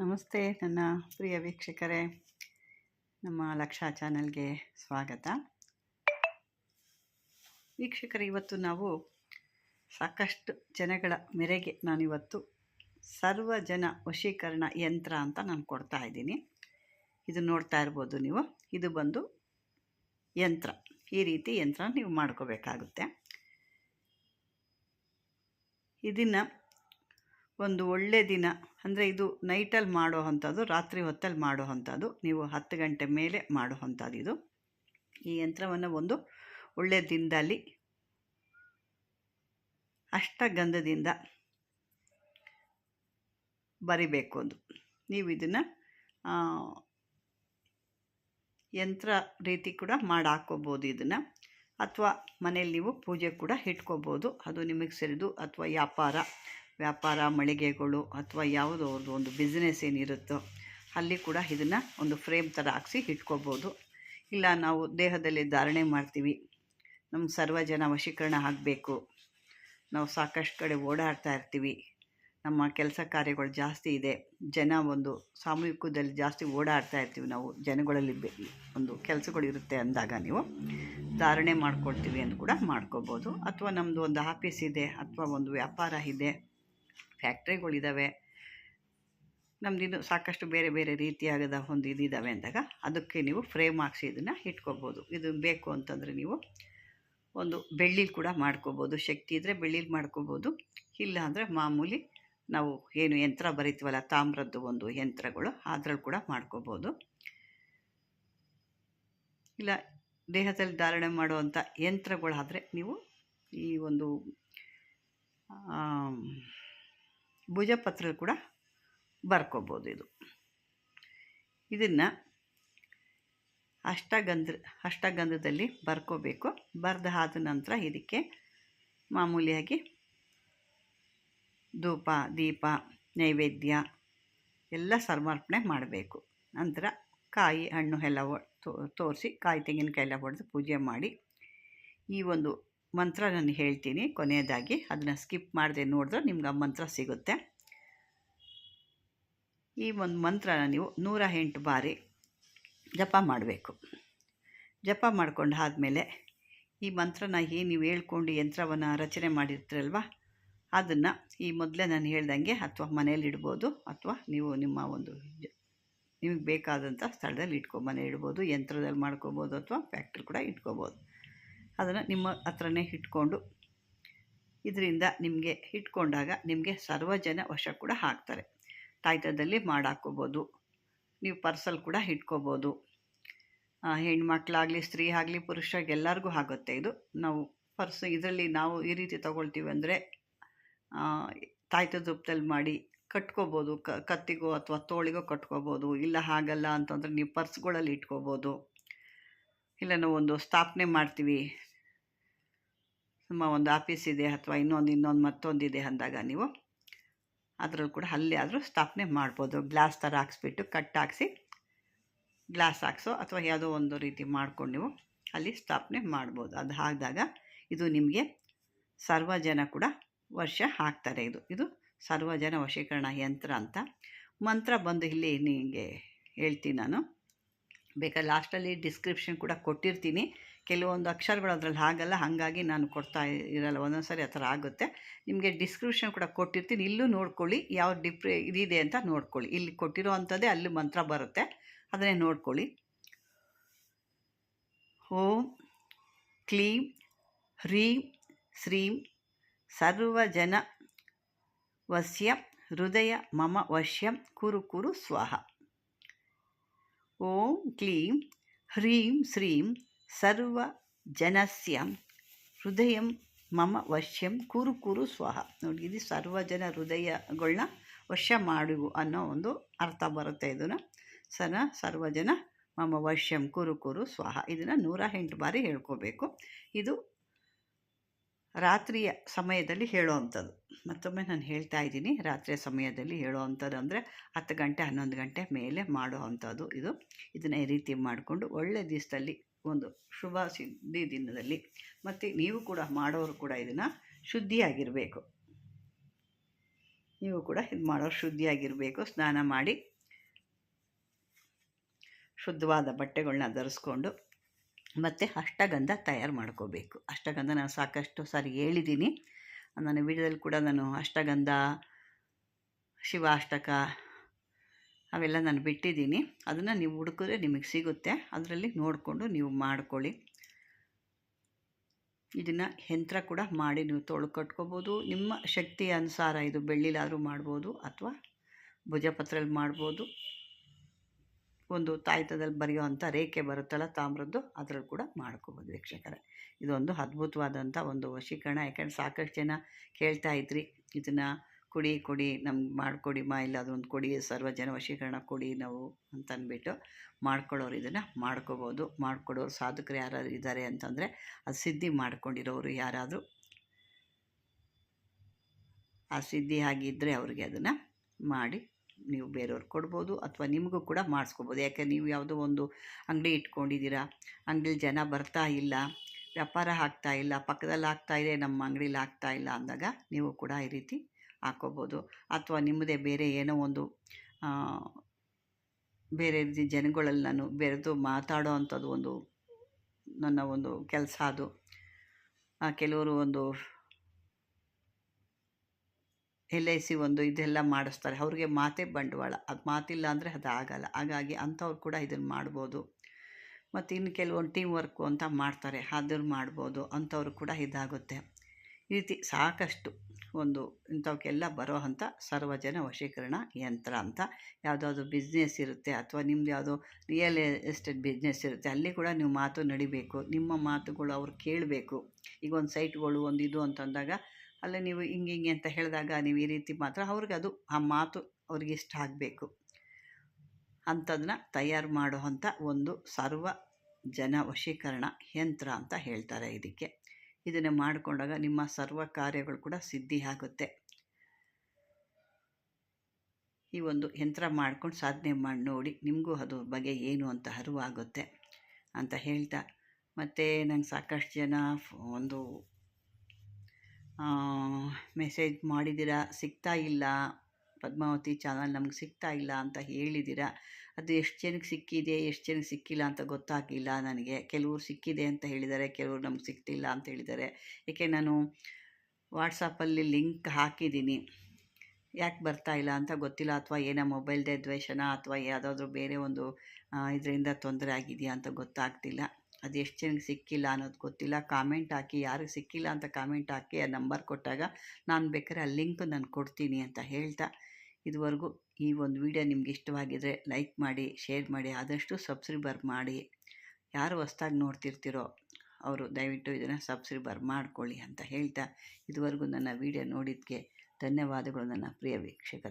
ನಮಸ್ತೆ, ನನ್ನ ಪ್ರಿಯ ವೀಕ್ಷಕರೇ. ನಮ್ಮ ಲಕ್ಷ ಚಾನಲ್ಗೆ ಸ್ವಾಗತ. ವೀಕ್ಷಕರು, ಇವತ್ತು ನಾವು ಸಾಕಷ್ಟು ಜನಗಳ ಮೇರೆಗೆ ನಾನಿವತ್ತು ಸರ್ವ ಜನ ವಶೀಕರಣ ಯಂತ್ರ ಅಂತ ನಾನು ಕೊಡ್ತಾ ಇದ್ದೀನಿ. ಇದು ನೋಡ್ತಾ ಇರ್ಬೋದು ನೀವು. ಇದು ಬಂದು ಯಂತ್ರ. ಈ ರೀತಿ ಯಂತ್ರ ನೀವು ಮಾಡ್ಕೋಬೇಕಾಗುತ್ತೆ. ಇದನ್ನು ಒಂದು ಒಳ್ಳೆ ದಿನ ಅಂದರೆ ಇದು ನೈಟಲ್ಲಿ ಮಾಡೋ ಅಂಥದ್ದು, ರಾತ್ರಿ ಹೊತ್ತಲ್ಲಿ ಮಾಡೋ ಅಂಥದ್ದು, ನೀವು ಹತ್ತು ಗಂಟೆ ಮೇಲೆ ಮಾಡೋ ಅಂಥದ್ದು ಇದು. ಈ ಯಂತ್ರವನ್ನು ಒಂದು ಒಳ್ಳೆಯ ದಿನದಲ್ಲಿ ಅಷ್ಟಗಂಧದಿಂದ ಬರಿಬೇಕು ಒಂದು ನೀವು ಇದನ್ನು ಯಂತ್ರ ರೀತಿ ಕೂಡ ಮಾಡಿ ಹಾಕ್ಕೋಬೋದು ಇದನ್ನು. ಅಥವಾ ಮನೇಲಿ ನೀವು ಪೂಜೆ ಕೂಡ ಇಟ್ಕೋಬೋದು. ಅದು ನಿಮಗೆ ಸರಿದು, ಅಥವಾ ವ್ಯಾಪಾರ ವ್ಯಾಪಾರ, ಮಳಿಗೆಗಳು ಅಥವಾ ಯಾವುದೋ ಅವ್ರದ್ದು ಒಂದು ಬಿಸ್ನೆಸ್ ಏನಿರುತ್ತೋ ಅಲ್ಲಿ ಕೂಡ ಇದನ್ನು ಒಂದು ಫ್ರೇಮ್ ಥರ ಹಾಕ್ಸಿ ಇಟ್ಕೋಬೋದು. ಇಲ್ಲ ನಾವು ದೇಹದಲ್ಲಿ ಧಾರಣೆ ಮಾಡ್ತೀವಿ ನಮ್ಮ ಸರ್ವ ಜನ ವಶೀಕರಣ ಆಗಬೇಕು, ನಾವು ಸಾಕಷ್ಟು ಕಡೆ ಓಡಾಡ್ತಾ ಇರ್ತೀವಿ, ನಮ್ಮ ಕೆಲಸ ಕಾರ್ಯಗಳು ಜಾಸ್ತಿ ಇದೆ, ಜನ ಒಂದು ಸಾಮೂಹಿಕದಲ್ಲಿ ಜಾಸ್ತಿ ಓಡಾಡ್ತಾ ಇರ್ತೀವಿ, ನಾವು ಜನಗಳಲ್ಲಿ ಒಂದು ಕೆಲಸಗಳಿರುತ್ತೆ ಅಂದಾಗ ನೀವು ಧಾರಣೆ ಮಾಡ್ಕೊಳ್ತೀವಿ ಅಂತ ಕೂಡ ಮಾಡ್ಕೋಬೋದು. ಅಥವಾ ನಮ್ಮದು ಒಂದು ಆಫೀಸ್ ಇದೆ, ಅಥವಾ ಒಂದು ವ್ಯಾಪಾರ ಇದೆ ಫ್ಯಾಕ್ಟ್ರಿಗಳಿದ್ದಾವೆ ನಮ್ಮದಿನ್ನು ಸಾಕಷ್ಟು ಬೇರೆ ಬೇರೆ ರೀತಿಯಾಗದ ಒಂದು ಇದಿದ್ದಾವೆ ಅಂದಾಗ ಅದಕ್ಕೆ ನೀವು ಫ್ರೇಮ್ ಹಾಕ್ಸಿ ಇದನ್ನು ಇಟ್ಕೋಬೋದು. ಇದು ಬೇಕು ಅಂತಂದರೆ ನೀವು ಒಂದು ಬೆಳ್ಳಿಲಿ ಕೂಡ ಮಾಡ್ಕೋಬೋದು. ಶಕ್ತಿ ಇದ್ದರೆ ಬೆಳ್ಳಿಲಿ ಮಾಡ್ಕೋಬೋದು. ಇಲ್ಲ ಅಂದರೆ ಮಾಮೂಲಿ ನಾವು ಏನು ಯಂತ್ರ ಬರೀತೀವಲ್ಲ, ತಾಮ್ರದ್ದು ಒಂದು ಯಂತ್ರಗಳು ಅದರಲ್ಲಿ ಕೂಡ ಮಾಡ್ಕೋಬೋದು. ಇಲ್ಲ, ದೇಹದಲ್ಲಿ ಧಾರಣೆ ಮಾಡುವಂಥ ಯಂತ್ರಗಳಾದರೆ ನೀವು ಈ ಒಂದು ಭುಜಪತ್ರ ಕೂಡ ಬರ್ಕೋಬೋದು ಇದು. ಇದನ್ನು ಅಷ್ಟಗಂಧ, ಅಷ್ಟಗಂಧದಲ್ಲಿ ಬರ್ಕೋಬೇಕು. ಬರೆದು ಆದ ನಂತರ ಇದಕ್ಕೆ ಮಾಮೂಲಿಯಾಗಿ ಧೂಪ, ದೀಪ, ನೈವೇದ್ಯ ಎಲ್ಲ ಸಮರ್ಪಣೆ ಮಾಡಬೇಕು. ನಂತರ ಕಾಯಿ ಹಣ್ಣು ಎಲ್ಲ ತೋರಿಸಿ ಕಾಯಿ ತೆಂಗಿನಕಾಯಿ ಎಲ್ಲ ಹೊಡೆದು ಪೂಜೆ ಮಾಡಿ ಈ ಒಂದು ಮಂತ್ರ ನಾನು ಹೇಳ್ತೀನಿ. ಕೊನೆಯದಾಗಿ ಅದನ್ನು ಸ್ಕಿಪ್ ಮಾಡದೆ ನೋಡಿದ್ರೆ ನಿಮ್ಗೆ ಆ ಮಂತ್ರ ಸಿಗುತ್ತೆ. ಈ ಒಂದು ಮಂತ್ರನ ನೀವು ನೂರ ಎಂಟು ಬಾರಿ ಜಪ ಮಾಡಬೇಕು. ಜಪ ಮಾಡ್ಕೊಂಡು ಆದಮೇಲೆ ಈ ಮಂತ್ರನ ಏನು ನೀವು ಹೇಳ್ಕೊಂಡು ಯಂತ್ರವನ್ನು ರಚನೆ ಮಾಡಿರ್ತೀರಲ್ವ? ಅದನ್ನು ಈ ಮೊದಲೇ ನಾನು ಹೇಳ್ದಂಗೆ ಅಥವಾ ಮನೇಲಿ ಇಡ್ಬೋದು ಅಥವಾ ನೀವು ನಿಮ್ಮ ಒಂದು ನಿಮಗೆ ಬೇಕಾದಂಥ ಸ್ಥಳದಲ್ಲಿ ಇಟ್ಕೊ ಮನೆ ಇಡ್ಬೋದು, ಯಂತ್ರದಲ್ಲಿ ಮಾಡ್ಕೋಬೋದು ಅಥವಾ ಫ್ಯಾಕ್ಟ್ರಿ ಕೂಡ ಇಟ್ಕೋಬೋದು. ಅದನ್ನು ನಿಮ್ಮ ಹತ್ರನೇ ಇಟ್ಕೊಂಡು ಇದರಿಂದ ನಿಮಗೆ ಇಟ್ಕೊಂಡಾಗ ನಿಮಗೆ ಸರ್ವಜನ ವಶ ಕೂಡ ಹಾಕ್ತಾರೆ ತಾಯ್ತದಲ್ಲಿ ಮಾಡಾಕೋಬೋದು ನೀವು ಪರ್ಸಲ್ ಕೂಡ ಇಟ್ಕೋಬೋದು. ಹೆಣ್ಮಕ್ಳಾಗಲಿ ಸ್ತ್ರೀ ಆಗಲಿ ಪುರುಷ ಎಲ್ಲರಿಗೂ ಆಗುತ್ತೆ ಇದು. ನಾವು ಪರ್ಸ್ ಇದರಲ್ಲಿ ನಾವು ಈ ರೀತಿ ತೊಗೊಳ್ತೀವಿ ಅಂದರೆ ತಾಯ್ತದ ರೂಪದಲ್ಲಿ ಮಾಡಿ ಕಟ್ಕೋಬೋದು. ಕತ್ತಿಗೋ ಅಥವಾ ತೋಳಿಗೋ ಕಟ್ಕೋಬೋದು. ಇಲ್ಲ ಹಾಗಲ್ಲ ಅಂತಂದರೆ ನೀವು ಪರ್ಸ್ಗಳಲ್ಲಿ ಇಟ್ಕೋಬೋದು. ಇಲ್ಲ ನಾವು ಒಂದು ಸ್ಥಾಪನೆ ಮಾಡ್ತೀವಿ. ನಮ್ಮ ಒಂದು ಆಫೀಸ್ ಇದೆ ಅಥವಾ ಇನ್ನೊಂದು ಇನ್ನೊಂದು ಮತ್ತೊಂದು ಇದೆ ಅಂದಾಗ ನೀವು ಅದರಲ್ಲೂ ಕೂಡ ಅಲ್ಲಿ ಆದರೂ ಸ್ಥಾಪನೆ ಮಾಡ್ಬೋದು. ಗ್ಲಾಸ್ ಥರ ಹಾಕ್ಸ್ಬಿಟ್ಟು ಕಟ್ ಹಾಕ್ಸಿ ಗ್ಲಾಸ್ ಹಾಕ್ಸೋ ಅಥವಾ ಯಾವುದೋ ಒಂದು ರೀತಿ ಮಾಡ್ಕೊಂಡು ನೀವು ಅಲ್ಲಿ ಸ್ಥಾಪನೆ ಮಾಡ್ಬೋದು. ಅದು ಹಾಕಿದಾಗ ಇದು ನಿಮಗೆ ಸರ್ವಜನ ಕೂಡ ವರ್ಷ ಹಾಕ್ತಾರೆ ಇದು. ಇದು ಸರ್ವಜನ ವಶೀಕರಣ ಯಂತ್ರ ಅಂತ. ಮಂತ್ರ ಬಂದು ಇಲ್ಲಿ ನಿಮಗೆ ಹೇಳ್ತೀನಿ ನಾನು. ಬೇಕಾದ್ರೆ ಲಾಸ್ಟಲ್ಲಿ ಡಿಸ್ಕ್ರಿಪ್ಷನ್ ಕೂಡ ಕೊಟ್ಟಿರ್ತೀನಿ. ಕೆಲವೊಂದು ಅಕ್ಷರಗಳು ಅದರಲ್ಲಿ ಹಾಗಲ್ಲ, ಹಾಗಾಗಿ ನಾನು ಕೊಡ್ತಾ ಇರಲ್ಲ. ಒಂದೊಂದು ಸಾರಿ ಆ ಥರ ಆಗುತ್ತೆ. ನಿಮಗೆ ಡಿಸ್ಕ್ರಿಪ್ಷನ್ ಕೂಡ ಕೊಟ್ಟಿರ್ತೀನಿ. ಇಲ್ಲೂ ನೋಡ್ಕೊಳ್ಳಿ. ಯಾವ ಡಿಪ್ರೆ ಇದಿದೆ ಅಂತ ನೋಡ್ಕೊಳ್ಳಿ. ಇಲ್ಲಿ ಕೊಟ್ಟಿರೋ ಅಂಥದ್ದೇ ಅಲ್ಲಿ ಮಂತ್ರ ಬರುತ್ತೆ. ಅದನ್ನೇ ನೋಡ್ಕೊಳ್ಳಿ. ಓಂ ಕ್ಲೀಂ ಹ್ರೀಂ ಶ್ರೀಂ ಸರ್ವಜನ ವಶ್ಯ ಹೃದಯ ಮಮ ವಶ್ಯಂ ಕುರು ಕುರು ಸ್ವಾಹ. ಓಂ ಕ್ಲೀಂ ಹ್ರೀಂ ಶ್ರೀಂ ಸರ್ವ ಜನಸ್ಯ ಹೃದಯ ಮಮ ವಶ್ಯಂ ಕುರು ಕುರು ಸ್ವಹ. ನೋಡಿ, ಇದು ಸರ್ವಜನ ಹೃದಯಗಳನ್ನ ವಶ ಮಾಡು ಅನ್ನೋ ಒಂದು ಅರ್ಥ ಬರುತ್ತೆ ಇದನ್ನು. ಸನ ಸರ್ವಜನ ಮಮ ವಶ್ಯಂ ಕುರು ಕುರು ಸ್ವಾಹ. ಇದನ್ನು ನೂರ ಎಂಟು ಬಾರಿ ಹೇಳ್ಕೋಬೇಕು. ಇದು ರಾತ್ರಿಯ ಸಮಯದಲ್ಲಿ ಹೇಳೋವಂಥದ್ದು. ಮತ್ತೊಮ್ಮೆ ನಾನು ಹೇಳ್ತಾ ಇದ್ದೀನಿ, ರಾತ್ರಿಯ ಸಮಯದಲ್ಲಿ ಹೇಳೋವಂಥದ್ದು ಅಂದರೆ ಹತ್ತು ಗಂಟೆ ಹನ್ನೊಂದು ಗಂಟೆ ಮೇಲೆ ಮಾಡೋ ಅಂಥದ್ದು ಇದು. ಇದನ್ನು ಈ ರೀತಿ ಮಾಡಿಕೊಂಡು ಒಳ್ಳೆಯ ದಿವಸದಲ್ಲಿ ಒಂದು ಶುಭ ಸಿದ್ಧಿ ದಿನದಲ್ಲಿ. ಮತ್ತು ನೀವು ಕೂಡ ಮಾಡೋರು ಕೂಡ ಇದನ್ನು ಶುದ್ಧಿಯಾಗಿರಬೇಕು. ನೀವು ಕೂಡ ಇದು ಮಾಡೋರು ಶುದ್ಧಿಯಾಗಿರಬೇಕು. ಸ್ನಾನ ಮಾಡಿ ಶುದ್ಧವಾದ ಬಟ್ಟೆಗಳನ್ನ ಧರಿಸ್ಕೊಂಡು ಮತ್ತು ಅಷ್ಟಗಂಧ ತಯಾರು ಮಾಡ್ಕೋಬೇಕು. ಅಷ್ಟಗಂಧ ನಾನು ಸಾಕಷ್ಟು ಸಾರಿ ಹೇಳಿದ್ದೀನಿ. ನನ್ನ ವಿಡಿಯೋದಲ್ಲಿ ಕೂಡ ನಾನು ಅಷ್ಟಗಂಧ, ಶಿವಾಷ್ಟಕ ಅವೆಲ್ಲ ನಾನು ಬಿಟ್ಟಿದ್ದೀನಿ. ಅದನ್ನು ನೀವು ಹುಡುಕಿದ್ರೆ ನಿಮಗೆ ಸಿಗುತ್ತೆ. ಅದರಲ್ಲಿ ನೋಡಿಕೊಂಡು ನೀವು ಮಾಡ್ಕೊಳ್ಳಿ. ಇದನ್ನು ಯಂತ್ರ ಕೂಡ ಮಾಡಿ ನೀವು ತೊಳು ಕಟ್ಕೋಬೋದು. ನಿಮ್ಮ ಶಕ್ತಿ ಅನುಸಾರ ಇದು ಬೆಳ್ಳಿಲಾದರೂ ಮಾಡ್ಬೋದು ಅಥವಾ ಭುಜಪತ್ರಲ್ಲಿ ಮಾಡ್ಬೋದು. ಒಂದು ತಾಯ್ತದಲ್ಲಿ ಬರೆಯುವಂಥ ರೇಖೆ ಬರುತ್ತಲ್ಲ ತಾಮ್ರದ್ದು, ಅದರಲ್ಲಿ ಕೂಡ ಮಾಡ್ಕೋಬೋದು ವೀಕ್ಷಕರೇ. ಇದೊಂದು ಅದ್ಭುತವಾದಂಥ ಒಂದು ವಶೀಕರಣ. ಯಾಕಂದ್ರೆ ಸಾಕಷ್ಟು ಜನ ಕೇಳ್ತಾ ಇದ್ರಿ, ಇದನ್ನು ಕೊಡಿ ಕೊಡಿ ನಮ್ಗೆ ಮಾಡಿಕೊಡಿ ಮಾ ಇಲ್ಲ ಅದೊಂದು ಕೊಡಿ ಸರ್ವಜನ ವಶೀಕರಣ ಕೊಡಿ ನಾವು ಅಂತಂದ್ಬಿಟ್ಟು ಮಾಡ್ಕೊಳ್ಳೋರು ಇದನ್ನು ಮಾಡ್ಕೋಬೋದು. ಮಾಡ್ಕೊಡೋರು ಸಾಧಕರು ಯಾರಾದ್ರು ಇದ್ದಾರೆ ಅಂತಂದರೆ ಅದು ಸಿದ್ಧಿ ಮಾಡ್ಕೊಂಡಿರೋರು ಯಾರಾದರೂ ಆ ಸಿದ್ಧಿ ಆಗಿದ್ದರೆ ಅವ್ರಿಗೆ ಅದನ್ನು ಮಾಡಿ ನೀವು ಬೇರೆಯವ್ರು ಕೊಡ್ಬೋದು ಅಥವಾ ನಿಮಗೂ ಕೂಡ ಮಾಡಿಸ್ಕೋಬೋದು. ಯಾಕೆ ನೀವು ಯಾವುದೋ ಒಂದು ಅಂಗಡಿ ಇಟ್ಕೊಂಡಿದ್ದೀರಾ, ಅಂಗಡಿಲಿ ಜನ ಬರ್ತಾ ಇಲ್ಲ, ವ್ಯಾಪಾರ ಆಗ್ತಾ ಇಲ್ಲ, ಪಕ್ಕದಲ್ಲಿ ಆಗ್ತಾ ಇದೆ, ನಮ್ಮ ಅಂಗಡೀಲಿ ಆಗ್ತಾ ಇಲ್ಲ ಅಂದಾಗ ನೀವು ಕೂಡ ಈ ರೀತಿ ಹಾಕ್ಕೋಬೋದು ಅಥವಾ ನಿಮ್ಮದೇ ಬೇರೆ ಏನೋ ಒಂದು ಬೇರೆ ರೀತಿ ಜನಗಳಲ್ಲಿ ನಾನು ಬೆರೆದು ಮಾತಾಡೋ ಅಂಥದ್ದು ಒಂದು, ನನ್ನ ಒಂದು ಕೆಲಸ ಅದು. ಕೆಲವರು ಒಂದು ಎಲ್ ಐ ಸಿ ಒಂದು ಇದೆಲ್ಲ ಮಾಡಿಸ್ತಾರೆ. ಅವ್ರಿಗೆ ಮಾತೇ ಬಂಡವಾಳ. ಅದು ಮಾತಿಲ್ಲ ಅಂದರೆ ಅದು ಆಗಲ್ಲ. ಹಾಗಾಗಿ ಅಂಥವ್ರು ಕೂಡ ಇದನ್ನು ಮಾಡ್ಬೋದು. ಮತ್ತು ಇನ್ನು ಕೆಲವೊಂದು ಟೀಮ್ ವರ್ಕು ಅಂತ ಮಾಡ್ತಾರೆ. ಅದನ್ನು ಮಾಡ್ಬೋದು. ಅಂಥವ್ರು ಕೂಡ ಇದಾಗುತ್ತೆ. ಈ ರೀತಿ ಸಾಕಷ್ಟು ಒಂದು ಇಂಥವಕ್ಕೆಲ್ಲ ಬರೋ ಅಂಥ ಸರ್ವಜನ ವಶೀಕರಣ ಯಂತ್ರ ಅಂತ. ಯಾವುದಾದ್ರು ಬಿಸ್ನೆಸ್ ಇರುತ್ತೆ ಅಥವಾ ನಿಮ್ಮದು ಯಾವುದೋ ರಿಯಲ್ ಎಸ್ಟೇಟ್ ಬಿಸ್ನೆಸ್ ಇರುತ್ತೆ, ಅಲ್ಲಿ ಕೂಡ ನೀವು ಮಾತು ನಡಿಬೇಕು. ನಿಮ್ಮ ಮಾತುಗಳು ಅವ್ರು ಕೇಳಬೇಕು. ಈಗ ಒಂದು ಸೈಟ್ಗಳು ಒಂದು ಇದು ಅಂತಂದಾಗ ಅಲ್ಲಿ ನೀವು ಹಿಂಗೆ ಹಿಂಗೆ ಅಂತ ಹೇಳಿದಾಗ ನೀವು ಈ ರೀತಿ ಮಾತ್ರ ಅವ್ರಿಗೆ ಅದು, ಆ ಮಾತು ಅವ್ರಿಗೆ ಇಷ್ಟ ಆಗಬೇಕು. ಅಂಥದನ್ನ ತಯಾರು ಮಾಡೋ ಅಂಥ ಒಂದು ಸರ್ವ ಜನ ವಶೀಕರಣ ಯಂತ್ರ ಅಂತ ಹೇಳ್ತಾರೆ ಇದಕ್ಕೆ. ಇದನ್ನು ಮಾಡಿಕೊಂಡಾಗ ನಿಮ್ಮ ಸರ್ವ ಕಾರ್ಯಗಳು ಕೂಡ ಸಿದ್ಧಿ ಆಗುತ್ತೆ. ಈ ಒಂದು ಯಂತ್ರ ಮಾಡ್ಕೊಂಡು ಸಾಧನೆ ಮಾಡಿ ನೋಡಿ ನಿಮಗೂ ಅದು ಬಗ್ಗೆ ಏನು ಅಂತ ಅರಿವಾಗುತ್ತೆ ಅಂತ ಹೇಳ್ತಾ. ಮತ್ತು ನಂಗೆ ಸಾಕಷ್ಟು ಜನ ಒಂದು ಮೆಸೇಜ್ ಮಾಡಿದ್ದೀರಾ, ಸಿಗ್ತಾ ಇಲ್ಲ. ಪದ್ಮಾವತಿ ಚಾನಲ್ ನಮ್ಗೆ ಸಿಗ್ತಾ ಇಲ್ಲ ಅಂತ ಹೇಳಿದ್ದೀರ? ಅದು ಎಷ್ಟು ಜನಕ್ಕೆ ಸಿಕ್ಕಿದೆ, ಎಷ್ಟು ಜನಕ್ಕೆ ಸಿಕ್ಕಿಲ್ಲ ಅಂತ ಗೊತ್ತಾಗಿಲ್ಲ ನನಗೆ. ಕೆಲವ್ರು ಸಿಕ್ಕಿದೆ ಅಂತ ಹೇಳಿದ್ದಾರೆ, ಕೆಲವ್ರು ನಮ್ಗೆ ಸಿಗ್ತಿಲ್ಲ ಅಂತ ಹೇಳಿದ್ದಾರೆ. ಏಕೆ ನಾನು ವಾಟ್ಸಪ್ಪಲ್ಲಿ ಲಿಂಕ್ ಹಾಕಿದ್ದೀನಿ. ಯಾಕೆ ಬರ್ತಾ ಇಲ್ಲ ಅಂತ ಗೊತ್ತಿಲ್ಲ. ಅಥವಾ ಏನೋ ಮೊಬೈಲ್ದೇ ದ್ವೇಷನ, ಅಥವಾ ಯಾವುದಾದ್ರೂ ಬೇರೆ ಒಂದು ಇದರಿಂದ ತೊಂದರೆ ಆಗಿದೆಯಾ ಅಂತ ಗೊತ್ತಾಗ್ತಿಲ್ಲ. ಅದು ಎಷ್ಟು ಜನಕ್ಕೆ ಸಿಕ್ಕಿಲ್ಲ ಅನ್ನೋದು ಗೊತ್ತಿಲ್ಲ. ಕಾಮೆಂಟ್ ಹಾಕಿ, ಯಾರಿಗೆ ಸಿಕ್ಕಿಲ್ಲ ಅಂತ ಕಾಮೆಂಟ್ ಹಾಕಿ ಆ ನಂಬರ್ ಕೊಟ್ಟಾಗ ನಾನು ಬೇಕಾದ್ರೆ ಆ ಲಿಂಕ್ ನಾನು ಕೊಡ್ತೀನಿ ಅಂತ ಹೇಳ್ತಾ ಇದುವರೆಗೂ ಈ ಒಂದು ವಿಡಿಯೋ ನಿಮ್ಗೆ ಇಷ್ಟವಾಗಿದ್ದರೆ ಲೈಕ್ ಮಾಡಿ, ಶೇರ್ ಮಾಡಿ, ಆದಷ್ಟು ಸಬ್ಸ್ಕ್ರೈಬರ್ ಮಾಡಿ. ಯಾರು ಹೊಸ್ದಾಗಿ ನೋಡ್ತಿರ್ತೀರೋ ಅವರು ದಯವಿಟ್ಟು ಇದನ್ನು ಸಬ್ಸ್ಕ್ರೈಬರ್ ಮಾಡ್ಕೊಳ್ಳಿ ಅಂತ ಹೇಳ್ತಾ ಇದುವರೆಗೂ ನನ್ನ ವಿಡಿಯೋ ನೋಡಿದ್ದಕ್ಕೆ ಧನ್ಯವಾದಗಳು ನನ್ನ ಪ್ರಿಯ ವೀಕ್ಷಕರೇ.